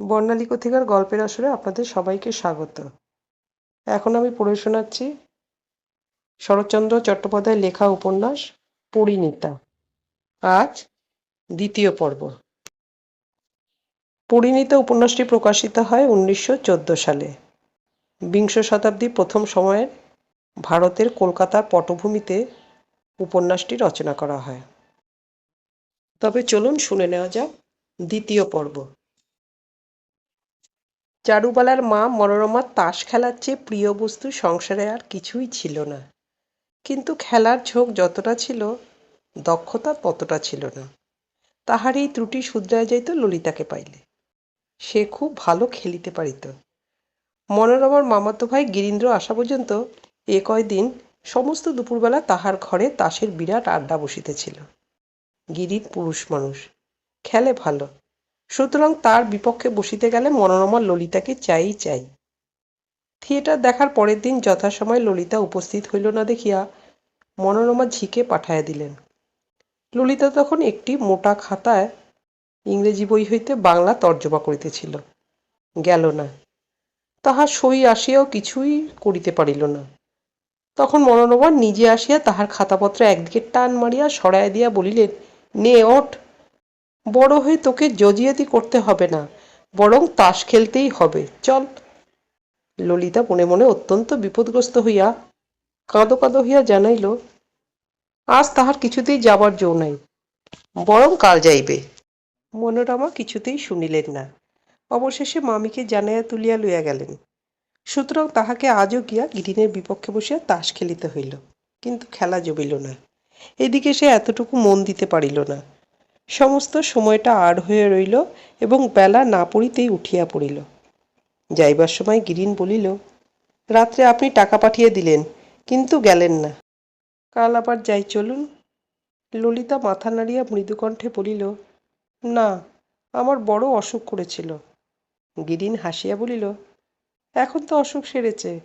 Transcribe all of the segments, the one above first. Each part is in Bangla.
বর্ণালী কথিকার গল্পের আসরে আপনাদের সবাইকে স্বাগত। এখন আমি পড়ে শোনাচ্ছি শরৎচন্দ্র চট্টোপাধ্যায়ের লেখা উপন্যাস পরিণীতা। আজ দ্বিতীয় পর্ব। পরিণীতা উপন্যাসটি প্রকাশিত হয় উনিশশো চোদ্দ সালে। বিংশ শতাব্দীর প্রথম সময়ের ভারতের কলকাতার পটভূমিতে উপন্যাসটি রচনা করা হয়। তবে চলুন শুনে নেওয়া যাক দ্বিতীয় পর্ব। চারুবালার মা মনোরমার তাস খেলার চেয়ে প্রিয় বস্তু সংসারে আর কিছুই ছিল না। কিন্তু খেলার ঝোঁক যতটা ছিল, দক্ষতা ততটা ছিল না। তাহার এই ত্রুটি শুধরায় যাইত ললিতাকে পাইলে। সে খুব ভালো খেলিতে পারিত। মনোরমার মামাতো ভাই গিরীন্দ্র আসা পর্যন্ত এ কয়দিন সমস্ত দুপুরবেলা তাহার ঘরে তাসের বিরাট আড্ডা বসিতেছিল। গিরির পুরুষ মানুষ, খেলে ভালো সুতরাং তার বিপক্ষে বসিতে গেলে মনোরমা ললিতাকে চাই চাই। থিয়েটার দেখার পরের দিন যথাসময়ে ললিতা উপস্থিত হইল না দেখিয়া মনোরমা ঝিকে পাঠাইয়া দিলেন। ললিতা তখন একটি মোটা খাতায় ইংরেজি বই হইতে বাংলা তর্জমা করিতেছিল। গেল না। তাহার সই আসিয়াও কিছুই করিতে পারিল না। তখন মনোরমা নিজে আসিয়া তাহার খাতাপত্র একদিকে টান মারিয়া সরাইয়া দিয়া বলিলেন, নে, ওঠ। বড় হয়ে তোকে জজিয়াতি করতে হবে না, বরং তাস খেলতেই হবে। চল। ললিতা মনে মনে অত্যন্ত বিপদগ্রস্ত হইয়া কাঁদো কাঁদো হইয়া জানাইল, আজ তাহার কিছুতেই যাবার জো নাই, বরং কাল যাইবে। মনোরমা কিছুতেই শুনিলেন না। অবশেষে মামিকে জানাইয়া তুলিয়া লইয়া গেলেন। সুতরাং তাহাকে আজও গিয়া গিরিনের বিপক্ষে বসিয়া তাস খেলিতে হইল, কিন্তু খেলা জমিল না। এদিকে সে এতটুকু মন দিতে পারিল না। সমস্ত সময়টা আর হয়ে রইল এবং বেলা না পড়িতেই উঠিয়া পড়িল। যাইবার সময় গিরিন বলিল, রাত্রে আপনি টাকা পাঠিয়ে দিলেন, কিন্তু গেলেন না। কাল আবার যাই, চলুন। ললিতা মাথা নাড়িয়া মৃদুকণ্ঠে বলিল, না, আমার বড় অসুখ করেছিল। গিরিন হাসিয়া বলিল, এখন তো অসুখ সেরেছে,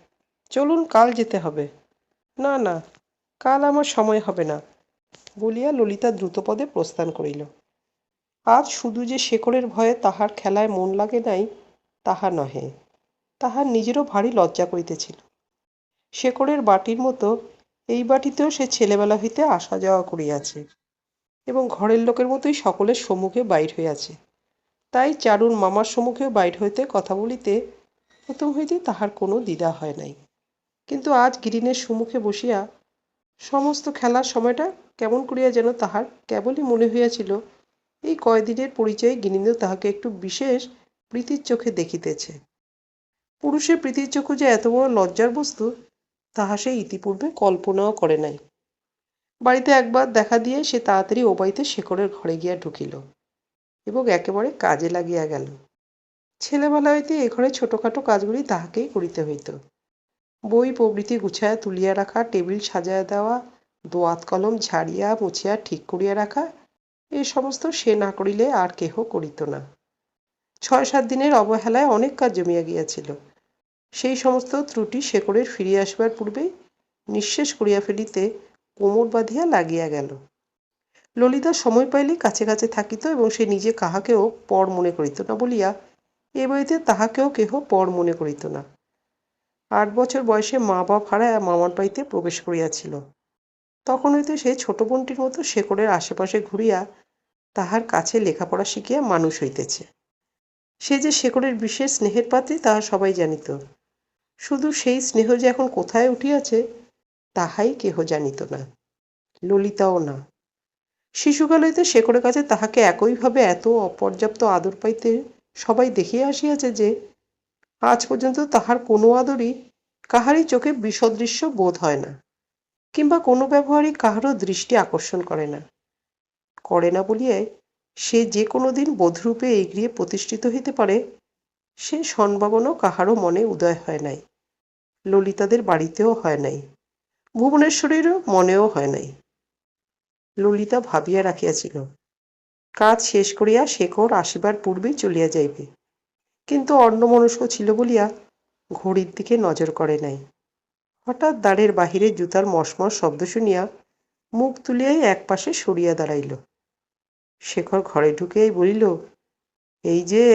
চলুন কাল যেতে হবে। না না, কাল আমার সময় হবে না। বলিয়া ললিতা দ্রুতপদে প্রস্থান করিল। আজ শুধু যে শেকড়ের ভয়ে তাহার খেলায় মন লাগে নাই, তাহা নহে। তাহার নিজেরও ভারী লজ্জা করিতেছিল। শেকড়ের বাটির মতো এই বাটিতেও সে ছেলেবেলা হইতে আসা যাওয়া করিয়াছে এবং ঘরের লোকের মতোই সকলের সম্মুখে বাইর হইয়াছে। তাই চারুর মামার সম্মুখেও বাইর হইতে কথা বলিতে প্রথম হইতে তাহার কোনো দ্বিধা হয় নাই। কিন্তু আজ গিরিনের সম্মুখে বসিয়া সমস্ত খেলার সময়টা কেমন করিয়া যেন তাহার কেবলই মনে হইয়াছিল। এই কয়দিনের পরিচয়ে গিনীন্দ্র তাহাকে একটু বিশেষ প্রীতির চোখে দেখিতেছে। পুরুষের প্রীতির চক্ষু যে এত বড় লজ্জার বস্তু, তাহা সে ইতিপূর্বে কল্পনাও করে নাই। বাড়িতে একবার দেখা দিয়ে সে তাড়াতাড়ি ও বাড়িতে শেকড়ের ঘরে গিয়া ঢুকিল এবং একেবারে কাজে লাগিয়া গেল। ছেলেবেলা হইতে এ ঘরে ছোটোখাটো কাজগুলি তাহাকেই করিতে হইত। বই প্রভৃতি গুছাইয়া তুলিয়া রাখা, টেবিল সাজাইয়া দেওয়া, দোয়াত কলম ঝাড়িয়া মুছিয়া ঠিক করিয়া রাখা, এ সমস্ত সে না করিলে আর কেহ করিত না। ছয় সাত দিনের অবহেলায় অনেক কাজ জমিয়া গিয়াছিল। সেই সমস্ত ত্রুটি শেকড়ের ফিরিয়া আসিবার পূর্বেই নিঃশেষ করিয়া ফেলিতে কোমর বাঁধিয়া লাগিয়া গেল। ললিতা সময় পাইলে কাছে কাছে থাকিত এবং সে নিজে কাহাকেও পর মনে করিত না বলিয়া, এ বাড়িতে তাহাকেও কেহ পর মনে করিত না। আট বছর বয়সে মা বাপ হারায় মামার বাড়িতে প্রবেশ করিয়াছিল। তখন হইতে সে ছোট বোনটির মতো শেকড়ের আশেপাশে ঘুরিয়া তাহার কাছে লেখাপড়া শিখিয়া মানুষ হইতেছে। সে যে শেকড়ের বিশেষ স্নেহের পাত্রী, তাহা সবাই জানিত। শুধু সেই স্নেহ যে এখন কোথায় উঠিয়াছে, তাহাই কেহ জানিত না, ললিতাও না। শিশুকাল হইতে শেকড়ের কাছে তাহাকে একইভাবে এত অপর্যাপ্ত আদর পাইতে সবাই দেখিয়া আসিয়াছে যে আজ পর্যন্ত তাহার কোনো আদরই কাহারই চোখে বিসদৃশ্য বোধ হয় না, কিংবা কোনো ব্যবহারই কাহারও দৃষ্টি আকর্ষণ করে না। করে না বলিয়ায় সে যে কোনো দিন বোধরূপে এগিয়ে প্রতিষ্ঠিত হইতে পারে, সে সম্ভাবনাও কাহারও মনে উদয় হয় নাই, ললিতাদের বাড়িতেও হয় নাই, ভুবনেশ্বরীরও মনেও হয় নাই। ললিতা ভাবিয়া রাখিয়াছিল, কাজ শেষ করিয়া শেখর আসিবার পূর্বেই চলিয়া যাইবে। কিন্তু অন্যমনস্ক ছিল বলিয়া ঘড়ির দিকে নজর করে নাই। হঠাৎ দ্বারের বাহিরে জুতার মশমশ শব্দ শুনিয়া মুখ তুলিয়াই একপাশে সরিয়া দাঁড়াইল। শেখর ঘরে ঢুকেই বলিল, এই যে,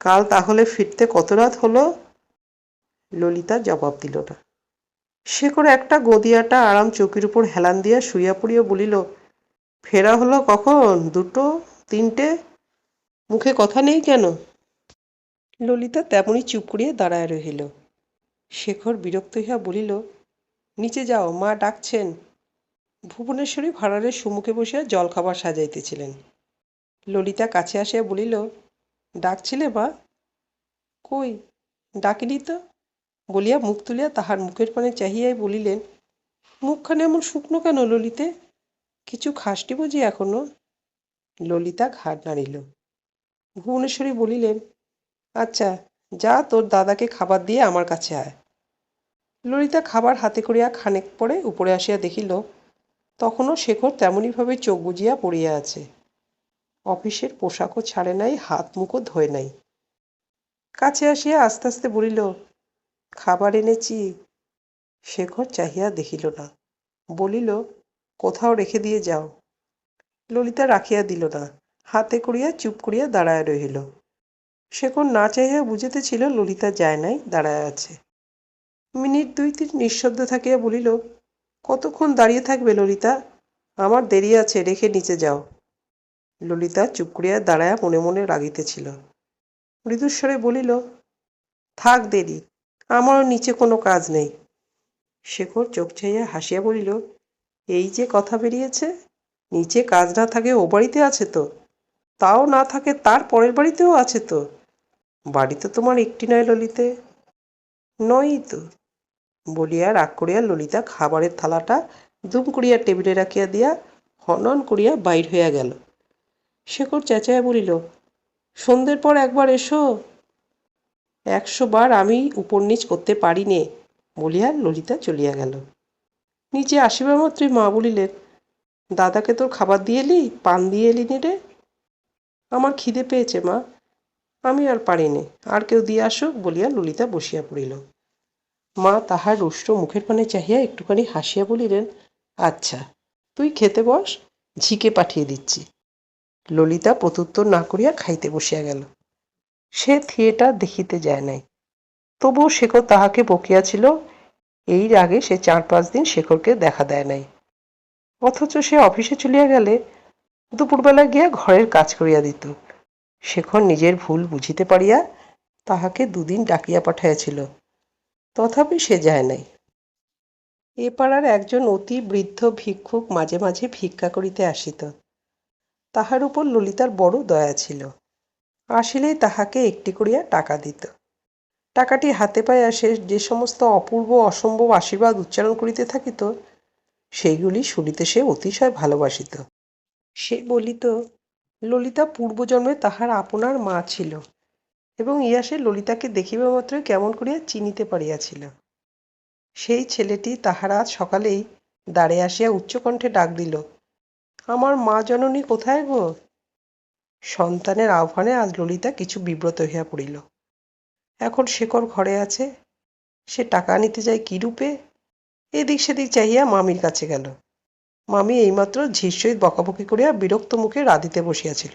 কাল তাহলে ফিরতে কত রাত হলো? ললিতা জবাব দিল না। শেখর একটা গদিয়াটা আরাম চৌকির উপর হেলান দিয়া শুইয়া পড়িয়া বলিল, ফেরা হলো কখন? দুটো? তিনটে? মুখে কথা নেই কেন? ললিতা তেমনই চুপ করিয়া দাঁড়ায় রহিল। শেখর বিরক্ত হইয়া বলিল, নিচে যাও, মা ডাকছেন। ভুবনেশ্বরী ভাড়ারের সম্মুখে বসিয়া জলখাবার সাজাইতেছিলেন। ললিতা কাছে আসিয়া বলিল, ডাকছিলে মা? কই, ডাকিনি তো। বলিয়া মুখ তুলিয়া তাহার মুখের পানে চাহিয়াই বলিলেন, মুখখানে এমন শুকনো কেন ললিতে? কিছু খাসটি বুঝি এখনও? ললিতা ঘাড় নাড়িল। ভুবনেশ্বরী বলিলেন আচ্ছা যা তোর দাদাকে খাবার দিয়ে আমার কাছে আয়। ললিতা খাবার হাতে করিয়া খানেক পরে উপরে আসিয়া দেখিল, তখনও শেখর তেমনইভাবে চোখ বুজিয়া পড়িয়া আছে। অফিসের পোশাকও ছাড়ে নাই, হাত মুখও ধোয় নাই। কাছে আসিয়া আস্তে আস্তে বলিল, খাবার এনেছি। শেখর চাহিয়া দেখিল না। বলিল, কোথাও রেখে দিয়ে যাও। ললিতা রাখিয়া দিল না, হাতে করিয়া চুপ করিয়া দাঁড়ায় রহিল। শেখর না চাহিয়া বুঝিতেছিল ললিতা যায় নাই, দাঁড়ায় আছে। মিনিট দুই তিন নিঃশব্দ থাকিয়া বলিল, কতক্ষণ দাঁড়িয়ে থাকবে ললিতা? আমার দেরি আছে, রেখে নিচে যাও। ললিতা চুপ করিয়া দাঁড়ায়া মনে মনে রাগিতেছিল। মৃদুস্বরে বলিল, থাক দেরি, আমারও নিচে কোনো কাজ নেই। শেখর চোখ ছাইয়া হাসিয়া বলিল, এই যে কথা বেরিয়েছে, নিচে কাজ না থাকে ও বাড়িতে আছে তো? তাও না থাকে তার পরের বাড়িতেও আছে তো? বাড়ি তো তোমার একটি নয় ললিতে? নয়ই তো। বলিয়া রাগ করিয়া ললিতা খাবারের থালাটা দুম করিয়া টেবিলে রাখিয়া দিয়া হনন করিয়া বাইর হইয়া গেল। শেখর চেঁচাইয়া বলিল, সন্ধ্যের পর একবার এসো। একশো বার আমি উপর নিচ করতে পারি নে বলিয়া ললিতা চলিয়া গেল। নিচে আসিবা মাত্রই মা বলিলেন, দাদাকে তোর খাবার দিয়ে এলি? পান দিয়ে এলি রে? আমার খিদে পেয়েছে মা। আমি আর পারিনি। আর কেউ দিয়ে আসুক বলিয়া ললিতা বসিয়া পড়িল। মা তাহার রুষ্ট মুখের পানে চাহিয়া একটুখানি হাসিয়া বলিলেন আচ্ছা তুই খেতে বস, ঝিকে পাঠিয়ে দিচ্ছি। ললিতা প্রত্যুত্তর না করিয়া খাইতে বসিয়া গেল। সে থিয়েটার দেখিতে যায় নাই। তবুও শেখর তাহাকে বকিয়াছিল, এই আগে সে চার পাঁচ দিন শেখরকে দেখা দেয় নাই। অথচ সে অফিসে চলিয়া গেলে দুপুরবেলা গিয়া ঘরের কাজ করিয়া দিত। শেখর নিজের ভুল বুঝিতে পারিয়া তাহাকে দুদিন ডাকিয়া পাঠাইয়াছিল। তথাপি সে যায় নাই। এ পাড়ার একজন অতি বৃদ্ধ ভিক্ষুক মাঝে মাঝে ভিক্ষা করিতে আসিত। তাহার উপর ললিতার বড় দয়া ছিল। আসিলেই তাহাকে একটি করিয়া টাকা দিত। টাকাটি হাতে পাইয়া সে যে সমস্ত অপূর্ব অসম্ভব আশীর্বাদ উচ্চারণ করিতে থাকিত, সেইগুলি শুনিতে সে অতিশয় ভালোবাসিত। সে বলিত ললিতা পূর্বজন্মে তাহার আপনার মা ছিল এবং ইয়া সে ললিতাকে দেখিবা মাত্রই কেমন করিয়া চিনিতে পারিয়াছিল। সেই ছেলেটি তাহার আজ সকালেই দাঁড়ে আসিয়া উচ্চকণ্ঠে ডাক দিল, আমার মা জননী কোথায় গো? সন্তানের আহ্বানে আজ ললিতা কিছু বিব্রত হইয়া পড়িল। এখন শেখর ঘরে আছে, সে টাকা নিতে যায় কি রূপে? এদিক সেদিক চাহিয়া মামির কাছে গেল। মামি এইমাত্র ঝির সহিত বকাবকি করিয়া বিরক্ত মুখে রাঁধিতে বসিয়াছিল।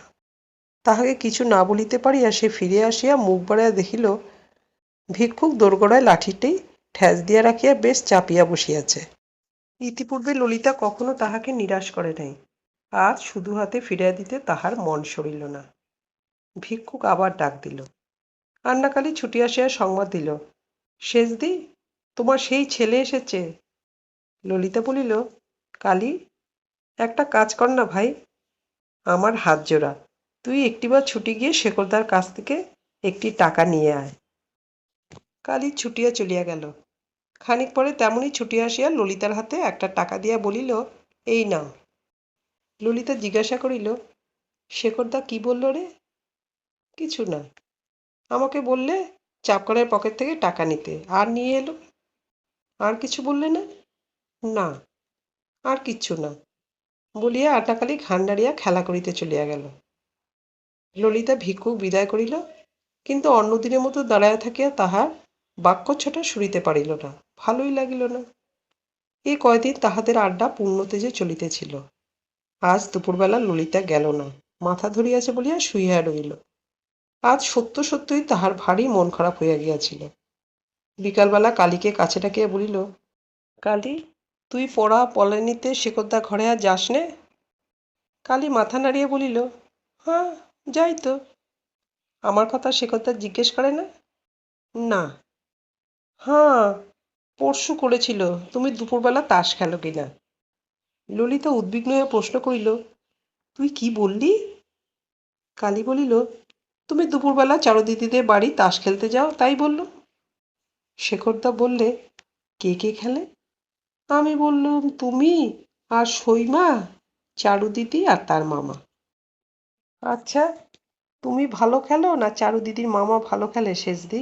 তাহাকে কিছু না বলিতে পারিয়া সে ফিরে আসিয়া মুখ বাড়াইয়া দেখিল, ভিক্ষুক দোরগড়ায় লাঠিটি ঠ্যাস দিয়া রাখিয়া বেশ চাপিয়া বসিয়াছে। ইতিপূর্বে ললিতা কখনো তাহাকে নিরাশ করে নাই। আজ শুধু হাতে ফিরিয়া দিতে তাহার মন সরিল না। ভিক্ষুক আবার ডাক দিল। আন্নাকালি ছুটি আসিয়া সংবাদ দিল শেষদি তোমার সেই ছেলে এসেছে? ললিতা বলিল কালী, একটা কাজ কর না ভাই। আমার হাত জোড়া। তুই একটিবার ছুটি গিয়ে শেখরদার কাছ থেকে একটি টাকা নিয়ে আয়। কালী ছুটিয়া চলিয়া গেল। খানিক পরে তেমনই ছুটি আসিয়া ললিতার হাতে একটা টাকা দিয়া বলিল, এই নাও। ললিতা জিজ্ঞাসা করিল শেখরদা কি বলল রে? কিছু না। আমাকে বললে চাপকলের পকেট থেকে টাকা নিতে। আর নিয়ে এলো? আর কিছু বললে না? না। আর কিচ্ছু না। বলিয়া আটাকালি ঘান্ডারিয়া খেলা করিতে চলিয়া গেল। ললিতা ভিক্ষু বিদায় করিল, কিন্তু অন্যদিনের মতো দাঁড়াইয়া থাকিয়া তাহার বাক্যচ্ছটা শুনিতে পারিল না, ভালোই লাগিল না। এই কয়দিন তাহাদের আড্ডা পূর্ণতেজে চলিতেছিল। আজ দুপুরবেলা ললিতা গেল না, মাথা ধরিয়াছে বলিয়া শুইয়া রইল আজ সত্য সত্যই তাহার ভারী মন খারাপ হইয়া গিয়াছিল। বিকালবেলা কালীকে কাছে ডাকিয়া বলিল, কালী তুই পড়া পলানিতে শেকদ্দা ঘরে আর যাস নে কালী মাথা নাড়িয়ে বলিল হ্যাঁ যাই তো। আমার কথা শেকদ্দা জিজ্ঞেস করে না? না। হ্যাঁ পরশু করেছিল। তুমি দুপুরবেলা তাস খেলো কিনা? ললিতা উদ্বিগ্ন হয়ে প্রশ্ন করিল, তুই কি বললি? কালী বলিল, তুমি দুপুরবেলা চারুদিদিদের বাড়ি তাস খেলতে যাও, তাই বলল শেখরদা বললে, কে কে খেলে? আমি বললুম, তুমি আর সইমা চারুদিদি আর তার মামা? আচ্ছা তুমি ভালো খেলো না চারু দিদির মামা ভালো খেলে শেষ শেষদি?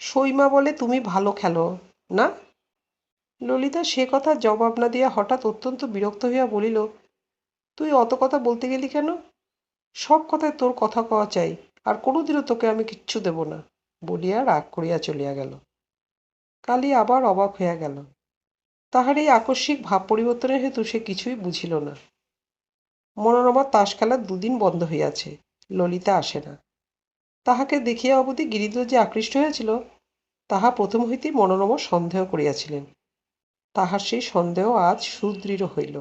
সইমা বলে তুমি ভালো খেলো, না? ললিতা সে কথা জবাব না দিয়া হঠাৎ অত্যন্ত বিরক্ত হইয়া বলিল, তুই অত কথা বলতে গেলি কেন? সব কথায় তোর কথা কওয়া চাই, আর কোনোদিনও তোকে আমি কিচ্ছু দেব না, বলিয়া রাগ করিয়া চলিয়া গেল। কালি আবার অবাক হইয়া গেল। তাহার এই আকস্মিক ভাব পরিবর্তনের হেতু সে কিছুই বুঝিল না। মনোরমার তাস খেলা দুদিন বন্ধ হইয়াছে, ললিতা আসে না। তাহাকে দেখিয়া অবধি গিরিধর যে আকৃষ্ট হইয়াছিল তাহা প্রথম হইতেই মনোরমা সন্দেহ করিয়াছিলেন। তাহার সেই সন্দেহ আজ সুদৃঢ় হইল।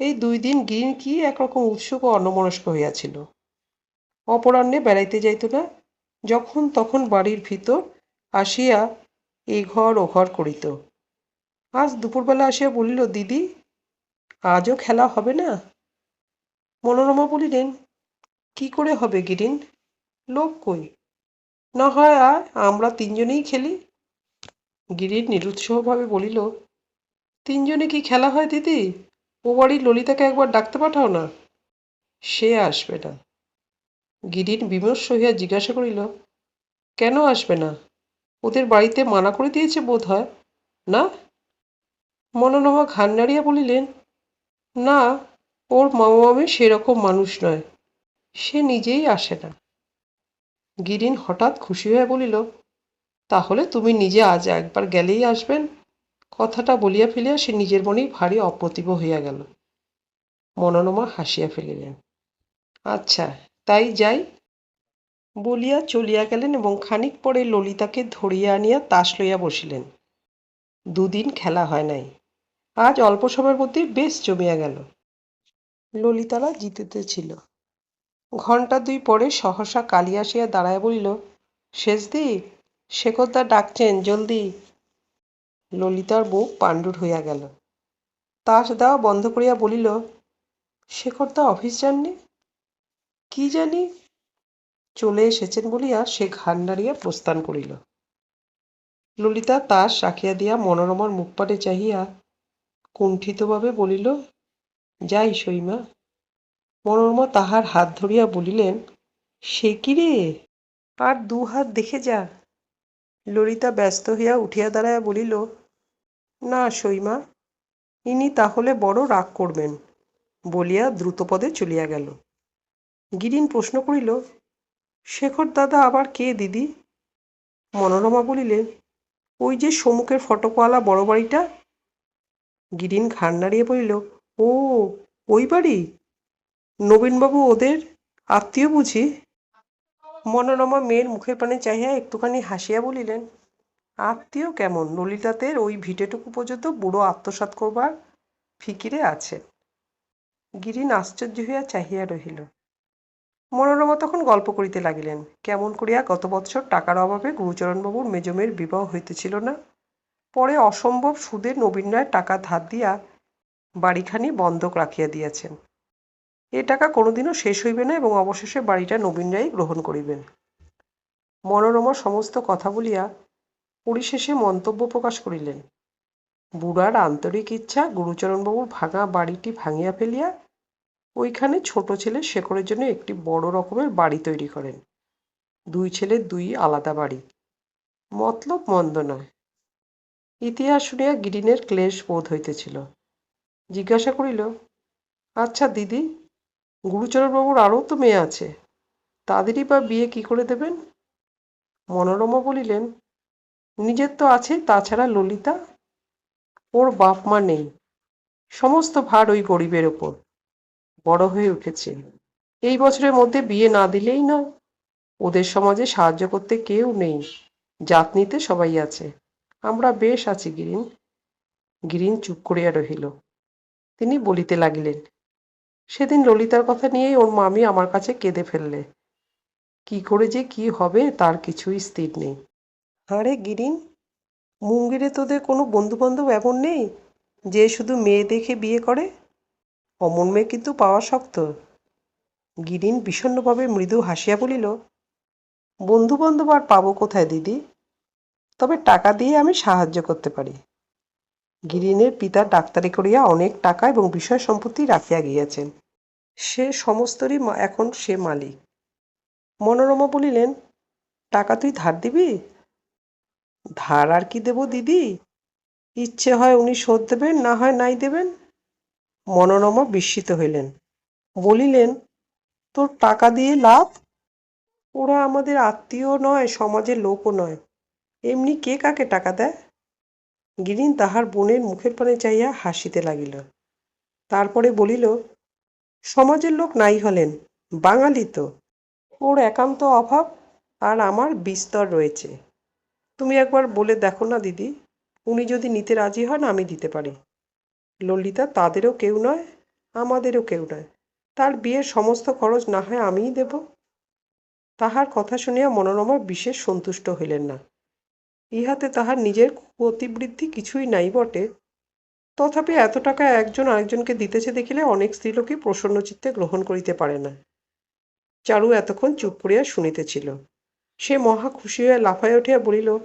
এই দুই দিন গিরিন কি একরকম উৎসুক ও অন্যমনস্ক হইয়াছিল? অপরাহ্নে বেড়াইতে যাইত না, যখন তখন বাড়ির ভিতর আসিয়া এই ঘর ও ঘর করিত। আজ দুপুরবেলা আসিয়া বলিল, দিদি, আজও খেলা হবে না? মনোরমা বলিলেন, কি করে হবে গিরিন? লোক কই? না হয় আর আমরা তিনজনেই খেলি। গিরিন নিরুৎসাহভাবে বলিল, তিনজনে কি খেলা হয় দিদি? ও বাড়ির ললিতাকে একবার ডাকতে পাঠাও না, সে আসবে না। গিরিন বিমর্ষ হইয়া জিজ্ঞাসা করিল, কেন আসবে না? ওদের বাড়িতে মানা করে দিয়েছে বোধ হয় না? মনোরমা ঘান নাড়িয়া বলিলেন, না, ওর মামা মামি সেরকম মানুষ নয়। সে নিজেই আসে না। গিরিন হঠাৎ খুশি হয়ে বলিল, তাহলে তুমি নিজে আজ একবার গেলেই আসবেন। কথাটা বলিয়া ফেলিয়া সে নিজের মনেই ভারী অপ্রতিভ হইয়া গেল। মনোরমা হাসিয়া ফেলিলেন আচ্ছা তাই যাই। বলিয়া চলিয়া গেলেন এবং খানিক পরে ললিতাকে ধরিয়া আনিয়া তাস লইয়া বসিলেন। দুদিন খেলা হয় নাই। আজ অল্প সময়ের মধ্যে বেশ জমিয়া গেল। ললিতারা জিতিতেছিল ঘণ্টা দুই পরে সহসা কালী আসিয়া দাঁড়ায় বলিল শেষদি শেখরদা ডাকছেন, জলদি। ললিতার বুক পাণ্ডুর হইয়া গেল। তাস দেওয়া বন্ধ করিয়া বলিল, শেখরদা অফিস যাননি? কি জানি? চলে এসেছেন বলিয়া সে ঘাড় নাড়িয়া প্রস্থান করিল। ললিতা তাস রাখিয়া দিয়া মনোরমার মুখপানে চাহিয়া কুণ্ঠিতভাবে বলিল, যাই সইমা মনোরমা তাহার হাত ধরিয়া বলিলেন, সে কি রে? আর দু হাত দেখে যা। ললিতা ব্যস্ত হইয়া উঠিয়া দাঁড়াইয়া বলিল, না সইমা ইনি তাহলে বড় রাগ করবেন, বলিয়া দ্রুতপদে চলিয়া গেল। গিরিন প্রশ্ন করিল, শেখর দাদা আবার কে দিদি? মনোরমা বলিলেন, ওই যে সমুখের ফটকওয়ালা বড় বাড়িটা গিরিন ঘাড় নাড়িয়ে বলিল, ও, ওই বাড়ি? নবীনবাবু ওদের? আত্মীয় বুঝি? মনোরমা মেয়ের মুখের পানে চাহিয়া একটুখানি হাসিয়া বলিলেন, আত্মীয় কেমন? ললিতাতের ওই ভিটেটুকু পর্যন্ত বুড়ো আত্মসাৎ করবার ফিকিরে আছে। গিরিন আশ্চর্য হইয়া চাহিয়া রহিল। মনোরমা তখন গল্প করিতে লাগিলেন, কেমন করিয়া গত বৎসর টাকার অভাবে গুরুচরণবাবুর মেজমের বিবাহ হইতেছিল না? পরে অসম্ভব সুদে নবীন রায় টাকা ধার দিয়া বাড়িখানি বন্ধক রাখিয়া দিয়াছেন। এ টাকা কোনোদিনও শেষ হইবে না এবং অবশেষে বাড়িটা নবীন রায় গ্রহণ করিবেন। মনোরমা সমস্ত কথা বলিয়া পরিশেষে মন্তব্য প্রকাশ করিলেন। বুড়ার আন্তরিক ইচ্ছা, গুরুচরণবাবুর ভাঙা বাড়িটি ভাঙিয়া ফেলিয়া ওইখানে ছোট ছেলে শেখরের জন্য একটি বড় রকমের বাড়ি তৈরি করেন। দুই ছেলের দুই আলাদা বাড়ি। মতলব মন্দ নয়। ইতিহাস শুনিয়া গিরিনের ক্লেশ বোধ হইতেছিল। জিজ্ঞাসা করিল আচ্ছা দিদি, গুরুচরণবাবুর আরও তো মেয়ে আছে, তাদেরই বা বিয়ে কি করে দেবেন? মনোরমা বলিলেন, নিজের তো আছে, তাছাড়া ললিতা, ওর বাপ মা নেই, সমস্ত ভার ওই গরিবের ওপর, বড় হয়ে উঠেছে। এই বছরের মধ্যে বিয়ে না দিলেই নয়, ওদের সমাজে সাহায্য করতে কেউ নেই, জাত নিতে সবাই আছে। আমরা বেশ আছি, গিরিন। গিরিন চুপ করিয়া রহিল। তিনি বলিতে লাগিলেন, সেদিন ললিতার কথা নিয়েই ওর মামি আমার কাছে কেঁদে ফেললে। কি করে যে কি হবে তার কিছুই স্থির নেই। আরে গিরিন, মুঙ্গিরে তোদের কোনো বন্ধুবান্ধব এমন নেই, যে শুধু মেয়ে দেখে বিয়ে করে? অমন মেয়ে কিন্তু পাওয়া শক্ত। গিরিন বিষণ্ণভাবে মৃদু হাসিয়া বলিল বন্ধু বান্ধব আর পাবো কোথায়, দিদি? তবে টাকা দিয়ে আমি সাহায্য করতে পারি। গিরিনের পিতা ডাক্তারি করিয়া অনেক টাকা এবং বিষয় সম্পত্তি রাখিয়া গিয়াছেন। সে সমস্তরই এখন সে মালিক। মনোরমা বলিলেন, টাকা তুই ধার দিবি? ধার আর কি দেব দিদি? ইচ্ছে হয় উনি শোধ দেবেন, না হয় নাই দেবেন? মনোরমা বিস্মিত হইলেন। বলিলেন, তোর টাকা দিয়ে লাভ? ওরা আমাদের আত্মীয় নয়, সমাজের লোকও নয়। এমনি কে কাকে টাকা দেয়? গিরিন তাহার বোনের মুখের পানে চাইয়া হাসিতে লাগিল। তারপরে বলিল, সমাজের লোক নাই হলেন, বাঙালি তো। ওর একান্ত অভাব আর আমার বিস্তর রয়েছে। তুমি একবার বলে দেখো না দিদি, উনি যদি নিতে রাজি হন আমি দিতে পারি। ললিতা, তাদেরও কেউ নয়, আমাদেরও কেউ নয়। তার বিয়ের সমস্ত খরচ না হয় আমিই দেব। তাহার কথা শুনিয়া মনোরমা বিশেষ সন্তুষ্ট হইলেন না। ইহাতে তাহার নিজের অতিবৃদ্ধি কিছুই নাই বটে। তথাপি এত টাকা একজন আরেকজনকে দিতেছে দেখিলে অনেক স্ত্রীলোকই প্রসন্ন চিত্তে গ্রহণ করিতে পারে না। চারু এতক্ষণ চুপ করিয়া শুনিতেছিল। সে মহা খুশি হইয়া লাফাইয়া উঠিয়া বলিল,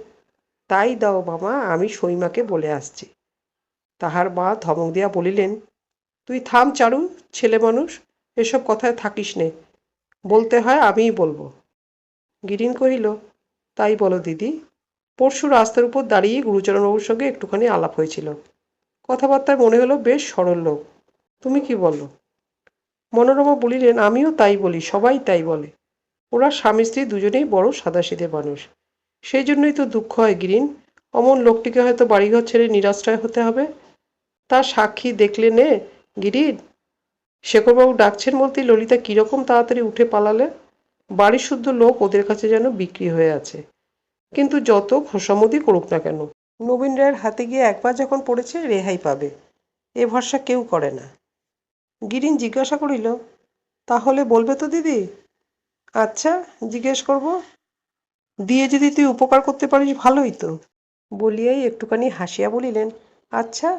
তাই দাও মামা আমি সৈমাকে বলে আসছি। তাহার মা ধমক দিয়া বলিলেন, তুই থাম চারু, ছেলে মানুষ, এসব কথায় থাকিস নে। বলতে হয় আমিই বলব। গিরিন কহিল, তাই বলো দিদি পরশু রাস্তার উপর দাঁড়িয়ে গুরুচরণবাবুর সঙ্গে একটুখানি আলাপ হয়েছিল। কথাবার্তায় মনে হলো, বেশ সরল লোক। তুমি কি বলো? মনোরমা বলিলেন, আমিও তাই বলি, সবাই তাই বলে। ওরা স্বামী স্ত্রী দুজনেই বড় সাদাসিধে মানুষ। সেই জন্যই তো দুঃখ হয় গিরিন। অমন লোকটিকে হয়তো বাড়িঘর ছেড়ে নিরাশ্রয় হতে হবে। তার সাক্ষী দেখলে নে, গিরিন। শেখরবাবু ডাকছেন বলতেই ললিতা কীরকম তাড়াতাড়ি উঠে পালালে? বাড়ি শুদ্ধ লোক ওদের কাছে যেন বিক্রি হয়ে আছে। কিন্তু যত খোসামদি করুক না কেন, নবীন রায়ের হাতে গিয়ে একবার যখন পড়েছে, রেহাই পাবে। এ ভরসা কেউ করে না। গিরিন জিজ্ঞাসা করিল, তাহলে বলবে তো দিদি? আচ্ছা জিজ্ঞেস করব। দিয়ে যদি তুই উপকার করতে পারিস, ভালোই তো। বলিয়াই একটুখানি হাসিয়া বলিলেন আচ্ছা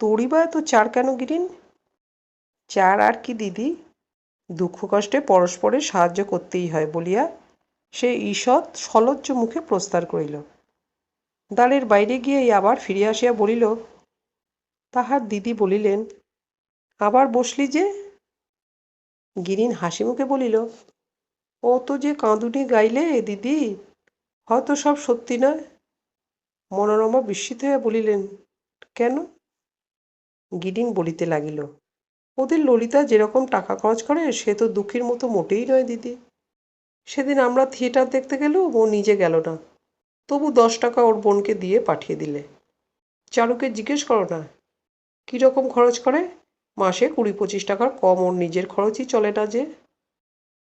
তোরই বা এত চার কেন গিরিন? চার আর কি দিদি? দুঃখ কষ্টে পরস্পরের সাহায্য করতেই হয় বলিয়া সে ঈষৎ সলজ্জ মুখে প্রস্তার করিল। দ্বারের বাইরে গিয়েই আবার ফিরিয়া আসিয়া বলিল, তাহার দিদি বলিলেন, আবার বসলি যে? গিরিন হাসি মুখে বলিল, ও তো যে কাঁদুনি গাইলে দিদি, হয়তো সব সত্যি নয়? মনোরমা বিস্মিত হইয়া বলিলেন, কেন? গিরিন বলিতে লাগিল, ওদের ললিতা যেরকম টাকা খরচ করে, সে তো দুঃখীর মতো মোটেই নয় দিদি। সেদিন আমরা থিয়েটার দেখতে গেলেও ও নিজে গেল না। তবু দশ টাকা ওর বোনকে দিয়ে পাঠিয়ে দিলে। চারুকে জিজ্ঞেস করো না কীরকম খরচ করে? মাসে কুড়ি পঁচিশ টাকার কম ওর নিজের খরচই চলে না যে।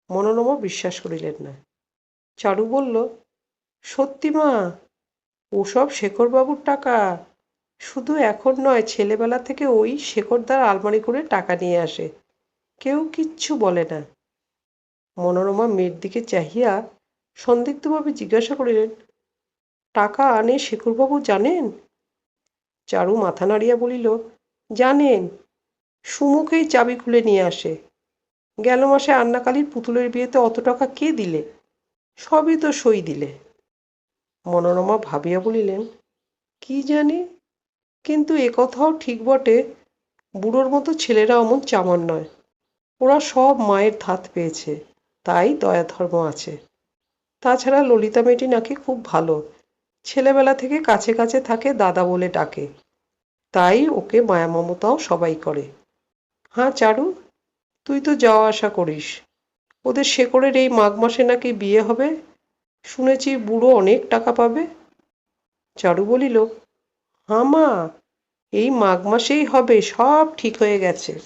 মনোরমা বিশ্বাস করিলেন না। চারু বলল, সত্যি মা, ওসব শেখরবাবুর টাকা। শুধু এখন নয়, ছেলেবেলা থেকে ওই শেখরদার আলমারি করে টাকা নিয়ে আসে। কেউ কিচ্ছু বলে না। মনোরমা মেয়ের দিকে চাহিয়া সন্দিগ্ধভাবে জিজ্ঞাসা করিলেন, টাকা আনে শেখরবাবু জানেন? চারু মাথা নাড়িয়া বলিল, জানেন। সুমুখেই চাবি খুলে নিয়ে আসে। গেল মাসে আন্নাকালীর পুতুলের বিয়েতে অত টাকা কে দিলে? সবই তো সই দিলে। মনোরমা ভাবিয়া বলিলেন, কি জানি? কিন্তু একথাও ঠিক বটে। বুড়োর মতো ছেলেরা অমন চামার নয়। ওরা সব মায়ের ধাত পেয়েছে। তাই দয়া ধর্ম আছে। তাছাড়া ললিতা মেয়েটি নাকি খুব ভালো। ছেলেবেলা থেকে কাছে কাছে থাকে দাদা বলে ডাকে। তাই ওকে মায়া মমতাও সবাই করে। হ্যাঁ চারু, তুই তো যাওয়া আসা করিস। ওদের শেকড়ের এই মাঘ মাসে নাকি বিয়ে হবে? শুনেছি বুড়ো অনেক টাকা পাবে। চারু বলিল, হাঁ মা, এই মাঘ মাসেই হবে, সব ঠিক হয়ে গেছে।